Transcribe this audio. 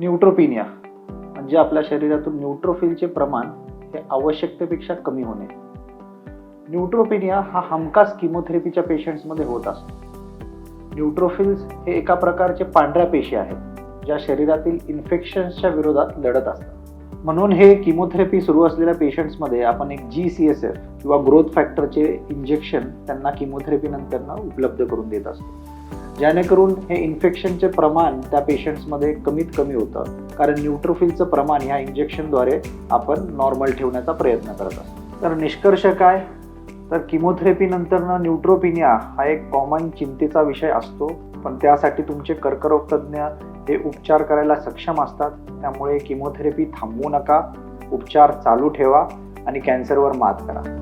न्यूट्रोपिनिया म्हणजे आपल्या शरीरातून न्यूट्रोफिलचे प्रमाण हे आवश्यकतेपेक्षा कमी होणे. न्यूट्रोपिनिया हा हमखास किमोथेरपीच्या पेशंट्समध्ये होत असतो. न्यूट्रोफिल्स हे एका प्रकारचे पांढऱ्या पेशी आहेत ज्या शरीरातील इन्फेक्शन्सच्या विरोधात लढत असतात. म्हणून हे किमोथेरपी सुरू असलेल्या पेशंट्समध्ये आपण एक जी सी एस एफ किंवा ग्रोथ फॅक्टरचे इंजेक्शन त्यांना किमोथेरपीनंतरनं उपलब्ध करून देत असतो. जेणेकरून हे इन्फेक्शनचे प्रमाण त्या पेशंट्समध्ये कमीत कमी होतं. कारण न्यूट्रोफिलचं प्रमाण ह्या इंजेक्शनद्वारे आपण नॉर्मल ठेवण्याचा प्रयत्न करत असतो. तर निष्कर्ष काय? तर किमोथेरपी नंतरनं न्यूट्रोपिनिया हा एक कॉमन चिंतेचा विषय असतो. पण त्यासाठी तुमचे कर्करोगतज्ञ हे उपचार करायला सक्षम असतात. त्यामुळे किमोथेरपी थांबवू नका. उपचार चालू ठेवा आणि कॅन्सरवर मात करा.